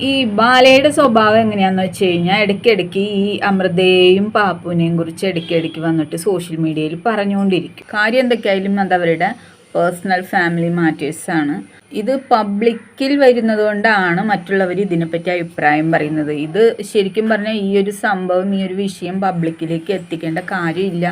ഈ ബാലയുടെ സ്വഭാവം എങ്ങനെയാണെന്ന് വെച്ച് കഴിഞ്ഞാൽ ഇടയ്ക്കിടയ്ക്ക് ഈ അമൃതയെയും പാപ്പുവിനെയും കുറിച്ച് ഇടയ്ക്കിടയ്ക്ക് വന്നിട്ട് സോഷ്യൽ മീഡിയയിൽ പറഞ്ഞുകൊണ്ടിരിക്കും. കാര്യം എന്തൊക്കെയായാലും അത് അവരുടെ പേഴ്സണൽ ഫാമിലി മാറ്റേഴ്സാണ് ഇത് പബ്ലിക്കിൽ വരുന്നത് കൊണ്ടാണ് മറ്റുള്ളവർ ഇതിനെപ്പറ്റി അഭിപ്രായം പറയുന്നത്. ഇത് ശരിക്കും പറഞ്ഞാൽ ഈ ഒരു സംഭവം ഈ ഒരു വിഷയം പബ്ലിക്കിലേക്ക് എത്തിക്കേണ്ട കാര്യമില്ല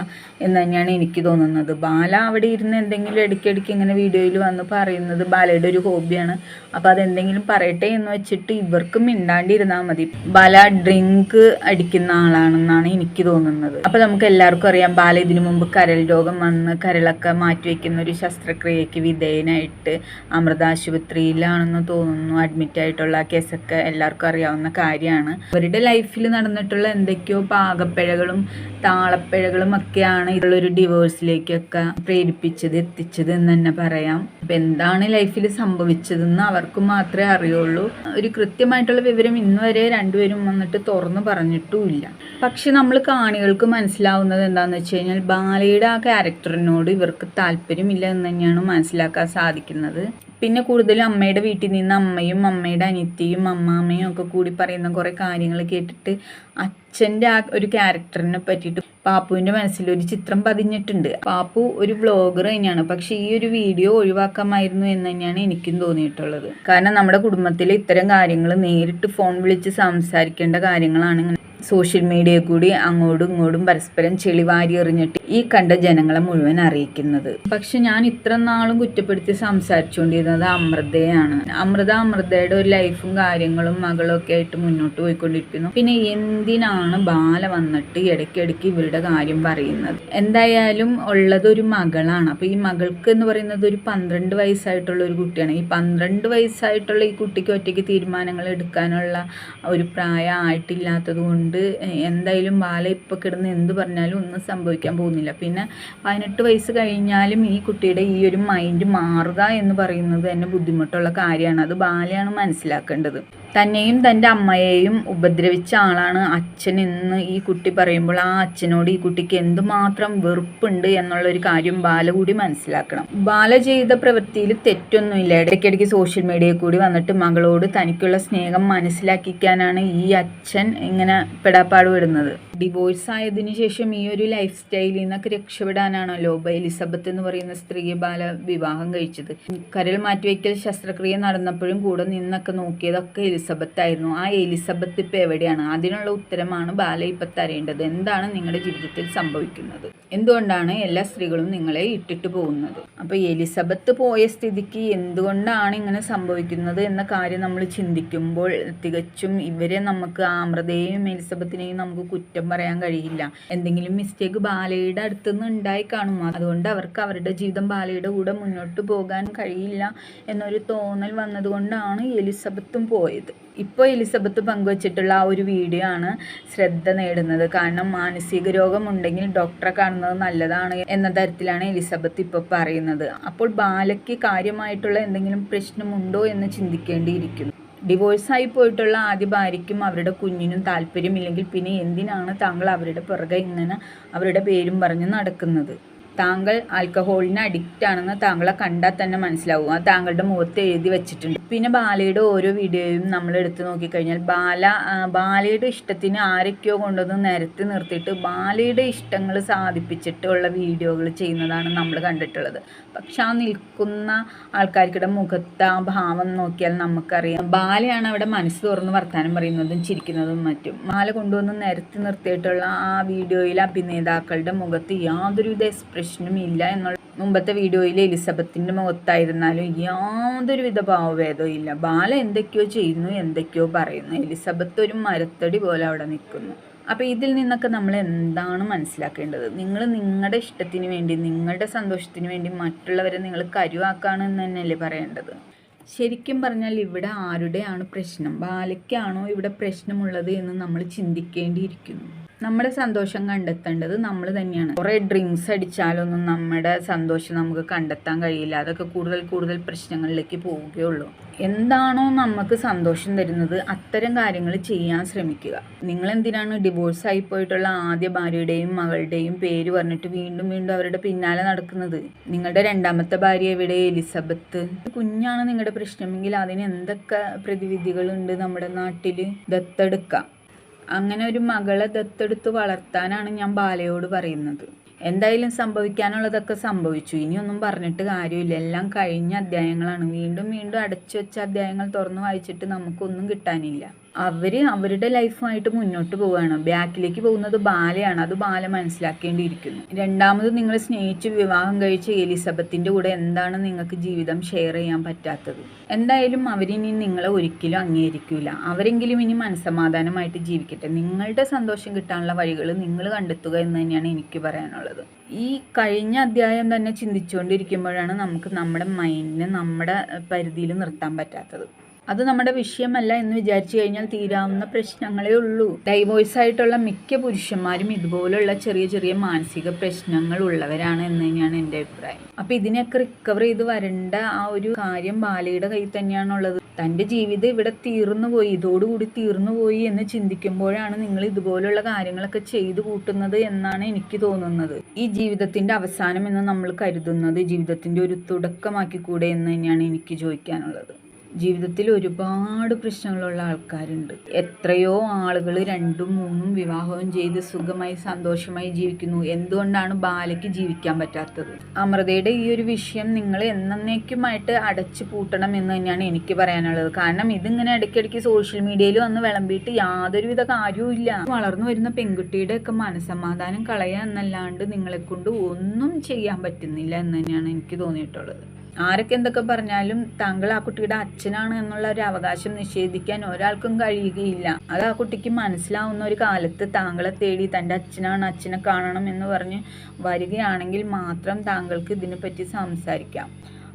എന്ന് തന്നെയാണ് എനിക്ക് തോന്നുന്നത്. ബാല അവിടെ ഇരുന്ന് എന്തെങ്കിലും ഇടയ്ക്കിടയ്ക്ക് ഇങ്ങനെ വീഡിയോയിൽ വന്ന് പറയുന്നത് ബാലയുടെ ഒരു ഹോബിയാണ്. അപ്പോൾ അതെന്തെങ്കിലും പറയട്ടെ എന്ന് വെച്ചിട്ട് ഇവർക്കും മിണ്ടാണ്ടിരുന്നാൽ മതി. ബാല ഡ്രിങ്ക് അടിക്കുന്ന ആളാണെന്നാണ് എനിക്ക് തോന്നുന്നത്. അപ്പോൾ നമുക്ക് എല്ലാവർക്കും അറിയാം ബാല ഇതിനു മുമ്പ് കരൽ രോഗം വന്ന് കരളൊക്കെ മാറ്റിവെക്കുന്ന ഒരു ശസ്ത്രക്രിയയ്ക്ക് വിധേയനായിട്ട് അമൃത ആശുപത്രിയിലാണെന്ന് തോന്നുന്നു. അഡ്മിറ്റ് ആയിട്ടുള്ള കേസൊക്കെ എല്ലാവർക്കും അറിയാവുന്ന കാര്യമാണ്. അവരുടെ ലൈഫിൽ നടന്നിട്ടുള്ള എന്തൊക്കെയോ പാകപ്പിഴകളും താളപ്പിഴകളും ഒക്കെയാണ് ഇതിലൊരു ഡിവോഴ്സിലേക്കൊക്കെ പ്രേരിപ്പിച്ചത് എത്തിച്ചത് എന്ന് തന്നെ പറയാം. അപ്പം എന്താണ് ലൈഫിൽ സംഭവിച്ചതെന്ന് അവർക്ക് മാത്രമേ അറിയുള്ളൂ. ഒരു കൃത്യമായിട്ടുള്ള വിവരം ഇന്ന് വരെ രണ്ടുപേരും വന്നിട്ട് തുറന്നു പറഞ്ഞിട്ടുമില്ല. പക്ഷെ നമ്മൾ കാണികൾക്ക് മനസ്സിലാവുന്നത് എന്താണെന്ന് വെച്ച് കഴിഞ്ഞാൽ ബാലയുടെ ആ ക്യാരക്ടറിനോട് ഇവർക്ക് താല്പര്യമില്ല എന്ന് തന്നെയാണ് മനസ്സിലാക്കാൻ സാധിക്കുന്നത്. പിന്നെ കൂടുതലും അമ്മയുടെ വീട്ടിൽ നിന്ന് അമ്മയും അമ്മയുടെ അനിയത്തിയും അമ്മാമ്മയും ഒക്കെ കൂടി പറയുന്ന കുറേ കാര്യങ്ങൾ കേട്ടിട്ട് അച്ഛന്റെ ആ ഒരു ക്യാരക്ടറിനെ പറ്റിയിട്ട് പാപ്പുവിന്റെ മനസ്സിൽ ഒരു ചിത്രം പതിഞ്ഞിട്ടുണ്ട്. പാപ്പു ഒരു വ്ളോഗർ തന്നെയാണ്. പക്ഷേ ഈ ഒരു വീഡിയോ ഒഴിവാക്കാമായിരുന്നു എന്ന് തന്നെയാണ് എനിക്കും തോന്നിയിട്ടുള്ളത്. കാരണം നമ്മുടെ കുടുംബത്തിൽ ഇത്തരം കാര്യങ്ങൾ നേരിട്ട് ഫോൺ വിളിച്ച് സംസാരിക്കേണ്ട കാര്യങ്ങളാണ് സോഷ്യൽ മീഡിയയിൽ കൂടി അങ്ങോട്ടും ഇങ്ങോട്ടും പരസ്പരം ചെളി വാരി എറിഞ്ഞിട്ട് ഈ കണ്ട ജനങ്ങളെ മുഴുവൻ അറിയിക്കുന്നത്. പക്ഷെ ഞാൻ ഇത്ര നാളും കുറ്റപ്പെടുത്തി സംസാരിച്ചുകൊണ്ടിരുന്നത് അമൃതയാണ് അമൃത അമൃതയുടെ ഒരു ലൈഫും കാര്യങ്ങളും മകളും ഒക്കെ ആയിട്ട് മുന്നോട്ട് പോയിക്കൊണ്ടിരിക്കുന്നു. പിന്നെ എന്തിനാണ് ബാല വന്നിട്ട് ഇടയ്ക്കിടയ്ക്ക് ഇവരുടെ കാര്യം പറയുന്നത്? എന്തായാലും ഉള്ളത് ഒരു മകളാണ്. അപ്പോൾ ഈ മകൾക്ക് എന്ന് പറയുന്നത് ഒരു പന്ത്രണ്ട് വയസ്സായിട്ടുള്ള ഒരു കുട്ടിയാണ്. ഈ പന്ത്രണ്ട് വയസ്സായിട്ടുള്ള ഈ കുട്ടിക്ക് ഒറ്റയ്ക്ക് തീരുമാനങ്ങൾ എടുക്കാനുള്ള ഒരു പ്രായം ആയിട്ടില്ലാത്തത് കൊണ്ട് എന്തായാലും ബാല ഇപ്പോൾ കിടന്ന് എന്ത് പറഞ്ഞാലും ഒന്നും സംഭവിക്കാൻ പോകുന്നില്ല. പിന്നെ പതിനെട്ട് വയസ്സ് കഴിഞ്ഞാലും ഈ കുട്ടിയുടെ ഈ ഒരു മൈൻഡ് മാറുക എന്ന് പറയുന്നത് തന്നെ ബുദ്ധിമുട്ടുള്ള കാര്യമാണ്. അത് ബാലയാണ് മനസ്സിലാക്കേണ്ടത്. തന്നെയും തന്റെ അമ്മയെയും ഉപദ്രവിച്ച ആളാണ് അച്ഛൻ എന്ന് ഈ കുട്ടി പറയുമ്പോൾ ആ അച്ഛനോട് ഈ കുട്ടിക്ക് എന്തുമാത്രം വെറുപ്പുണ്ട് എന്നുള്ളൊരു കാര്യം ബാല കൂടി മനസ്സിലാക്കണം. ബാല ചെയ്ത പ്രവൃത്തിയിൽ തെറ്റൊന്നുമില്ല. ഇടയ്ക്കിടയ്ക്ക് സോഷ്യൽ മീഡിയയിൽ കൂടി വന്നിട്ട് മകളോട് തനിക്കുള്ള സ്നേഹം മനസ്സിലാക്കിക്കാനാണ് ഈ അച്ഛൻ ഇങ്ങനെ പെടാപ്പാട് വിടുന്നത് ഡിവോഴ്സ് ആയതിനു ശേഷം ഈ ഒരു ലൈഫ് സ്റ്റൈലിൽ നിന്നൊക്കെ രക്ഷപ്പെടാനാണല്ലോ എലിസബത്ത് എന്ന് പറയുന്ന സ്ത്രീ ബാല വിവാഹം കഴിച്ചത്. കരൾ മാറ്റിവെക്കൽ ശസ്ത്രക്രിയ നടന്നപ്പോഴും കൂടെ നിന്നൊക്കെ നോക്കിയതൊക്കെ എലിസബത്ത് ആയിരുന്നു ആ എലിസബത്ത് ഇപ്പൊ എവിടെയാണ്? അതിനുള്ള ഉത്തരമാണ് ബാല ഇപ്പം തരേണ്ടത്. എന്താണ് നിങ്ങളുടെ ജീവിതത്തിൽ സംഭവിക്കുന്നത്? എന്തുകൊണ്ടാണ് എല്ലാ സ്ത്രീകളും നിങ്ങളെ ഇട്ടിട്ട് പോകുന്നത്? അപ്പോൾ എലിസബത്ത് പോയ സ്ഥിതിക്ക് എന്തുകൊണ്ടാണ് ഇങ്ങനെ സംഭവിക്കുന്നത് എന്ന കാര്യം നമ്മൾ ചിന്തിക്കുമ്പോൾ തികച്ചും ഇവരെ നമുക്ക് ആമ്രതയെയും എലിസബത്തിനെയും നമുക്ക് കുറ്റം പറയാൻ കഴിയില്ല. എന്തെങ്കിലും മിസ്റ്റേക്ക് ബാലയുടെ അടുത്തുനിന്ന് ഉണ്ടായി കാണും. അതുകൊണ്ട് അവർക്ക് അവരുടെ ജീവിതം ബാലയുടെ കൂടെ മുന്നോട്ട് പോകാൻ കഴിയില്ല എന്നൊരു തോന്നൽ വന്നതുകൊണ്ടാണ് എലിസബത്തും പോയത്. ഇപ്പോൾ എലിസബത്ത് പങ്കുവച്ചിട്ടുള്ള ആ ഒരു വീഡിയോ ആണ് ശ്രദ്ധ നേടുന്നത്. കാരണം മാനസിക രോഗമുണ്ടെങ്കിൽ ഡോക്ടറെ കാണുന്നത് നല്ലതാണ് എന്ന തരത്തിലാണ് എലിസബത്ത് ഇപ്പോൾ പറയുന്നത്. അപ്പോൾ ബാലയ്ക്ക് കാര്യമായിട്ടുള്ള എന്തെങ്കിലും പ്രശ്നമുണ്ടോ എന്ന് ചിന്തിക്കേണ്ടിയിരിക്കുന്നു. ഡിവോഴ്സായി പോയിട്ടുള്ള ആദ്യ ഭാര്യയ്ക്കും അവരുടെ കുഞ്ഞിനും താല്പര്യമില്ലെങ്കിൽ പിന്നെ എന്തിനാണ് താങ്കൾ അവരുടെ പുറകെ ഇങ്ങനെ അവരുടെ പേരും പറഞ്ഞ് നടക്കുന്നത്? താങ്കൾ ആൽക്കഹോളിന് അഡിക്റ്റ് ആണെന്ന് താങ്കളെ കണ്ടാൽ തന്നെ മനസ്സിലാവും. അത് താങ്കളുടെ മുഖത്ത് എഴുതി വെച്ചിട്ടുണ്ട്. പിന്നെ ബാലയുടെ ഓരോ വീഡിയോയും നമ്മൾ എടുത്തു നോക്കിക്കഴിഞ്ഞാൽ ബാല ബാലയുടെ ഇഷ്ടത്തിന് ആരൊക്കെയോ കൊണ്ടുവന്ന് നിരത്തി നിർത്തിയിട്ട് ബാലയുടെ ഇഷ്ടങ്ങൾ സാധിപ്പിച്ചിട്ടുള്ള വീഡിയോകൾ ചെയ്യുന്നതാണ് നമ്മൾ കണ്ടിട്ടുള്ളത്. പക്ഷെ ആ നിൽക്കുന്ന ആൾക്കാർക്കിടെ മുഖത്ത് ആ ഭാവം നോക്കിയാൽ നമുക്കറിയാം. ബാലയാണ് അവിടെ മനസ്സ് തുറന്ന് വർത്താനം പറയുന്നതും ചിരിക്കുന്നതും മറ്റും. ബാല കൊണ്ടുവന്ന് നിരത്തി നിർത്തിയിട്ടുള്ള ആ വീഡിയോയിലെ അഭിനേതാക്കളുടെ മുഖത്ത് യാതൊരുവിധ എക്സ്പ്രഷനും ഇല്ല എന്നുള്ള മുമ്പത്തെ വീഡിയോയിൽ എലിസബത്തിന്റെ മുഖത്തായിരുന്നാലും യാതൊരു വിധ ഭാവഭേദവും ഇല്ല. ബാല എന്തൊക്കെയോ ചെയ്യുന്നു എന്തൊക്കെയോ പറയുന്നു. എലിസബത്ത് ഒരു മരത്തടി പോലെ അവിടെ നിൽക്കുന്നു. അപ്പോൾ ഇതിൽ നിന്നൊക്കെ നമ്മൾ എന്താണ് മനസ്സിലാക്കേണ്ടത്? നിങ്ങൾ നിങ്ങളുടെ ഇഷ്ടത്തിന് വേണ്ടി നിങ്ങളുടെ സന്തോഷത്തിന് വേണ്ടി മറ്റുള്ളവരെ നിങ്ങൾ കരുവാക്കാണെന്ന് തന്നെയല്ലേ പറയേണ്ടത്? ശരിക്കും പറഞ്ഞാൽ ഇവിടെ ആരുടെയാണ് പ്രശ്നം? ബാലയ്ക്കാണോ ഇവിടെ പ്രശ്നമുള്ളത് എന്ന് നമ്മൾ ചിന്തിക്കേണ്ടിയിരിക്കുന്നു. നമ്മുടെ സന്തോഷം കണ്ടെത്തേണ്ടത് നമ്മൾ തന്നെയാണ്. കുറേ ഡ്രിങ്ക്സ് അടിച്ചാലൊന്നും നമ്മുടെ സന്തോഷം നമുക്ക് കണ്ടെത്താൻ കഴിയില്ല. അതൊക്കെ കൂടുതൽ കൂടുതൽ പ്രശ്നങ്ങളിലേക്ക് പോവുകയുള്ളൂ എന്താണോ നമുക്ക് സന്തോഷം തരുന്നത് അത്തരം കാര്യങ്ങൾ ചെയ്യാൻ ശ്രമിക്കുക. നിങ്ങൾ എന്തിനാണ് ഡിവോഴ്സ് ആയി പോയിട്ടുള്ള ആദ്യ ഭാര്യയുടെയും മകളുടെയും പേര് പറഞ്ഞിട്ട് വീണ്ടും വീണ്ടും അവരുടെ പിന്നാലെ നടക്കുന്നത്? നിങ്ങളുടെ രണ്ടാമത്തെ ഭാര്യ എവിടെ? എലിസബത്ത്? കുഞ്ഞാണ് നിങ്ങളുടെ പ്രശ്നമെങ്കിൽ അതിന് എന്തൊക്കെ പ്രതിവിധികളുണ്ട് നമ്മുടെ നാട്ടിൽ ദത്തെടുക്കാം. അങ്ങനെ ഒരു മകളെ ദത്തെടുത്ത് വളർത്താനാണ് ഞാൻ ബാലയോട് പറയുന്നത്. എന്തായാലും സംഭവിക്കാനുള്ളതൊക്കെ സംഭവിച്ചു. ഇനിയൊന്നും പറഞ്ഞിട്ട് കാര്യമില്ല. എല്ലാം കഴിഞ്ഞ അധ്യായങ്ങളാണ്. വീണ്ടും വീണ്ടും അടച്ചു വെച്ച അധ്യായങ്ങൾ തുറന്നു വായിച്ചിട്ട് നമുക്കൊന്നും കിട്ടാനില്ല. അവർ അവരുടെ ലൈഫുമായിട്ട് മുന്നോട്ട് പോവുകയാണ്. ബാക്കിലേക്ക് പോകുന്നത് ബാലയാണ്. അത് ബാല മനസ്സിലാക്കേണ്ടിയിരിക്കുന്നു. രണ്ടാമത് നിങ്ങൾ സ്നേഹിച്ച് വിവാഹം കഴിച്ച എലിസബത്തിന്റെ കൂടെ എന്താണ് നിങ്ങൾക്ക് ജീവിതം ഷെയർ ചെയ്യാൻ പറ്റാത്തത്? എന്തായാലും അവരിനി നിങ്ങളെ ഒരിക്കലും അംഗീകരിക്കില്ല അവരെങ്കിലും ഇനി മനസ്സമാധാനമായിട്ട് ജീവിക്കട്ടെ. നിങ്ങളുടെ സന്തോഷം കിട്ടാനുള്ള വഴികൾ നിങ്ങൾ കണ്ടെത്തുക എന്ന് തന്നെയാണ് എനിക്ക് പറയാനുള്ളത്. ഈ കഴിഞ്ഞ അധ്യായം തന്നെ ചിന്തിച്ചുകൊണ്ടിരിക്കുമ്പോഴാണ് നമുക്ക് നമ്മുടെ മൈൻഡിനെ നമ്മുടെ പരിധിയിൽ നിർത്താൻ പറ്റാത്തത്. അത് നമ്മുടെ വിഷയമല്ല എന്ന് വിചാരിച്ചു കഴിഞ്ഞാൽ തീരാവുന്ന പ്രശ്നങ്ങളേ ഉള്ളൂ. ഡൈവോഴ്സ് ആയിട്ടുള്ള മിക്ക പുരുഷന്മാരും ഇതുപോലുള്ള ചെറിയ ചെറിയ മാനസിക പ്രശ്നങ്ങൾ ഉള്ളവരാണ് എന്ന് തന്നെയാണ് എന്റെ അഭിപ്രായം. അപ്പൊ ഇതിനെയൊക്കെ റിക്കവർ ചെയ്ത് വരേണ്ട ആ ഒരു കാര്യം ബാലയുടെ കയ്യിൽ തന്നെയാണുള്ളത്. തന്റെ ജീവിതം ഇവിടെ തീർന്നു പോയി ഇതോടുകൂടി തീർന്നു പോയി എന്ന് ചിന്തിക്കുമ്പോഴാണ് നിങ്ങൾ ഇതുപോലുള്ള കാര്യങ്ങളൊക്കെ ചെയ്തു കൂട്ടുന്നത് എന്നാണ് എനിക്ക് തോന്നുന്നത്. ഈ ജീവിതത്തിന്റെ അവസാനം എന്ന് നമ്മൾ കരുതുന്നത് ജീവിതത്തിന്റെ ഒരു തുടക്കമാക്കി കൂടെ എന്ന് തന്നെയാണ് എനിക്ക് ചോദിക്കാനുള്ളത്. ജീവിതത്തിൽ ഒരുപാട് പ്രശ്നങ്ങളുള്ള ആൾക്കാരുണ്ട്. എത്രയോ ആളുകൾ രണ്ടും മൂന്നും വിവാഹവും ചെയ്ത് സുഖമായി സന്തോഷമായി ജീവിക്കുന്നു. എന്തുകൊണ്ടാണ് ബാലയ്ക്ക് ജീവിക്കാൻ പറ്റാത്തത്? അമൃതയുടെ ഈ ഒരു വിഷയം നിങ്ങൾ എന്നേക്കുമായിട്ട് അടച്ചു പൂട്ടണം എന്ന് തന്നെയാണ് എനിക്ക് പറയാനുള്ളത്. കാരണം ഇതിങ്ങനെ ഇടയ്ക്കിടയ്ക്ക് സോഷ്യൽ മീഡിയയിൽ വന്ന് വിളമ്പിയിട്ട് യാതൊരുവിധ കാര്യവുമില്ല വളർന്നു വരുന്ന പെൺകുട്ടിയുടെ ഒക്കെ മനസമാധാനം കളയുക എന്നല്ലാണ്ട് നിങ്ങളെ കൊണ്ട് ഒന്നും ചെയ്യാൻ പറ്റുന്നില്ല എന്ന് തന്നെയാണ് എനിക്ക് തോന്നിയിട്ടുള്ളത്. ആരൊക്കെ എന്തൊക്കെ പറഞ്ഞാലും താങ്കൾ ആ കുട്ടിയുടെ അച്ഛനാണ് എന്നുള്ള ഒരു അവകാശം നിഷേധിക്കാൻ ഒരാൾക്കും കഴിയുകയില്ല. അത് ആ കുട്ടിക്ക് മനസ്സിലാവുന്ന ഒരു കാലത്ത് താങ്കളെ തേടി തന്റെ അച്ഛനാണ് അച്ഛനെ കാണണം എന്ന് പറഞ്ഞ് വരികയാണെങ്കിൽ മാത്രം താങ്കൾക്ക് ഇതിനെപ്പറ്റി സംസാരിക്കാം.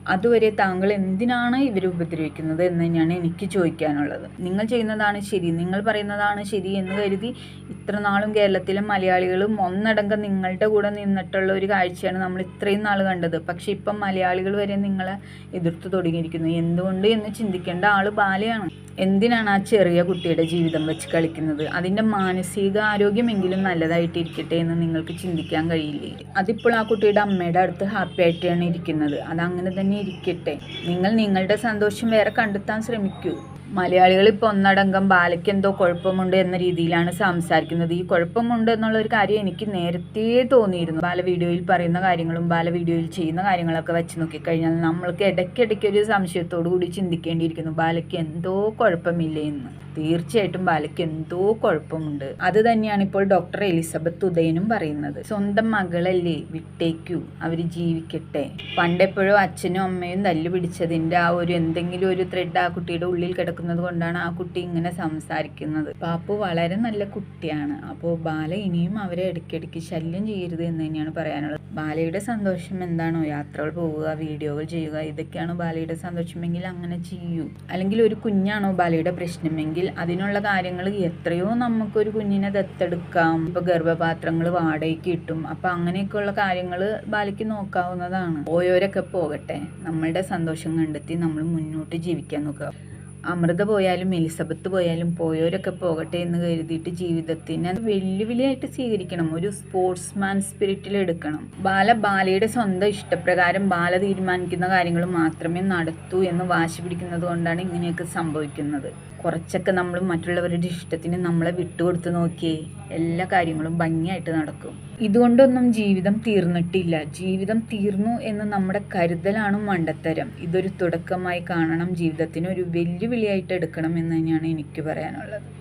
അതുവരെ താങ്കൾ എന്തിനാണ് ഇവരെ ഉപദ്രവിക്കുന്നത് എന്ന് തന്നെയാണ് എനിക്ക് ചോദിക്കാനുള്ളത്. നിങ്ങൾ ചെയ്യുന്നതാണ് ശരി നിങ്ങൾ പറയുന്നതാണ് ശരി എന്ന് കരുതി ഇത്ര നാളും കേരളത്തിലെ മലയാളികളും ഒന്നടങ്കം നിങ്ങളുടെ കൂടെ നിന്നിട്ടുള്ള ഒരു കാഴ്ചയാണ് നമ്മൾ ഇത്രയും നാൾ കണ്ടത്. പക്ഷേ ഇപ്പം മലയാളികൾ വരെ നിങ്ങളെ എതിർത്ത് തുടങ്ങിയിരിക്കുന്നു. എന്തുകൊണ്ട് എന്ന് ചിന്തിക്കേണ്ട ആൾ ബാലയാണ്. എന്തിനാണ് ആ ചെറിയ കുട്ടിയുടെ ജീവിതം വെച്ച് കളിക്കുന്നത്? അതിന്റെ മാനസിക ആരോഗ്യമെങ്കിലും നല്ലതായിട്ടിരിക്കട്ടെ എന്ന് നിങ്ങൾക്ക് ചിന്തിക്കാൻ കഴിയില്ലേ? അതിപ്പോൾ ആ കുട്ടിയുടെ അമ്മയുടെ അടുത്ത് ഹാപ്പി ആയിട്ടാണ് ഇരിക്കുന്നത്. അതങ്ങനെ തന്നെ ഇരിക്കട്ടെ നിങ്ങൾ നിങ്ങളുടെ സന്തോഷം വേറെ കണ്ടെത്താൻ ശ്രമിക്കൂ. മലയാളികൾ ഇപ്പോൾ ഒന്നടങ്കം ബാലയ്ക്ക് എന്തോ കുഴപ്പമുണ്ട് എന്ന രീതിയിലാണ് സംസാരിക്കുന്നത്. ഈ കുഴപ്പമുണ്ട് എന്നുള്ള ഒരു കാര്യം എനിക്ക് നേരത്തെ തോന്നിയിരുന്നു. ബാല വീഡിയോയിൽ പറയുന്ന കാര്യങ്ങളും ബാല വീഡിയോയിൽ ചെയ്യുന്ന കാര്യങ്ങളൊക്കെ വെച്ച് നോക്കിക്കഴിഞ്ഞാൽ നമ്മൾക്ക് ഇടയ്ക്കിടയ്ക്ക് ഒരു സംശയത്തോടു കൂടി ചിന്തിക്കേണ്ടിയിരിക്കുന്നു. ബാലയ്ക്ക് എന്തോ കുഴപ്പമില്ലേ എന്ന്. തീർച്ചയായിട്ടും ബാലയ്ക്ക് എന്തോ കുഴപ്പമുണ്ട്. അത് തന്നെയാണ് ഇപ്പോൾ ഡോക്ടർ എലിസബത്ത് ഉദയനും പറയുന്നത്. സ്വന്തം മകളല്ലേ വിട്ടേക്കൂ അവർ ജീവിക്കട്ടെ. പണ്ടെപ്പോഴും അച്ഛനും അമ്മയും തല്ലു പിടിച്ചതിന്റെ ആ ഒരു എന്തെങ്കിലും ഒരു ത്രെഡ് ആ കുട്ടിയുടെ ഉള്ളിൽ കിടക്കുന്നത് കൊണ്ടാണ് ആ കുട്ടി ഇങ്ങനെ സംസാരിക്കുന്നത്. പാപ്പു വളരെ നല്ല കുട്ടിയാണ്. അപ്പോൾ ബാല ഇനിയും അവരെ ഇടയ്ക്കിടയ്ക്ക് ശല്യം ചെയ്യരുത് എന്ന് തന്നെയാണ് പറയാനുള്ളത്. ബാലയുടെ സന്തോഷം എന്താണോ യാത്രകൾ പോവുക വീഡിയോകൾ ചെയ്യുക ഇതൊക്കെയാണോ ബാലയുടെ സന്തോഷമെങ്കിൽ അങ്ങനെ ചെയ്യൂ. അല്ലെങ്കിൽ ഒരു കുഞ്ഞാണോ ബാലയുടെ പ്രശ്നമെങ്കിൽ അതിനുള്ള കാര്യങ്ങൾ എത്രയോ നമുക്കൊരു കുഞ്ഞിനെ ദത്തെടുക്കാം. ഇപ്പൊ ഗർഭപാത്രങ്ങൾ വാടകയ്ക്ക് കിട്ടും. അപ്പൊ അങ്ങനെയൊക്കെയുള്ള കാര്യങ്ങൾ ബാലയ്ക്ക് നോക്കാവുന്നതാണ്. ഓരോരൊക്കെ പോകട്ടെ. നമ്മളുടെ സന്തോഷം കണ്ടെത്തി നമ്മൾ മുന്നോട്ട് ജീവിക്കാൻ നോക്കുക. അമൃത പോയാലും എലിസബത്ത് പോയാലും പോയവരൊക്കെ പോകട്ടെ എന്ന് കരുതിയിട്ട് ജീവിതത്തിന് വെല്ലുവിളിയായിട്ട് സ്വീകരിക്കണം. ഒരു സ്പോർട്സ്മാൻ സ്പിരിറ്റിൽ എടുക്കണം. ബാല ബാലയുടെ സ്വന്തം ഇഷ്ടപ്രകാരം ബാല തീരുമാനിക്കുന്ന കാര്യങ്ങൾ മാത്രമേ നടത്തൂ എന്ന് വാശി പിടിക്കുന്നത് കൊണ്ടാണ് ഇങ്ങനെയൊക്കെ സംഭവിക്കുന്നത്. കുറച്ചൊക്കെ നമ്മൾ മറ്റുള്ളവരുടെ ഇഷ്ടത്തിന് നമ്മളെ വിട്ടുകൊടുത്ത് നോക്കിയേ എല്ലാ കാര്യങ്ങളും ഭംഗിയായിട്ട് നടക്കും. ഇതുകൊണ്ടൊന്നും ജീവിതം തീർന്നിട്ടില്ല. ജീവിതം തീർന്നു എന്ന് നമ്മുടെ കരുതലാണ് മണ്ടത്തരം. ഇതൊരു തുടക്കമായി കാണണം. ജീവിതത്തിന് ഒരു വെല്ലുവിളിയായിട്ട് എടുക്കണം എന്ന് തന്നെയാണ് എനിക്ക് പറയാനുള്ളത്.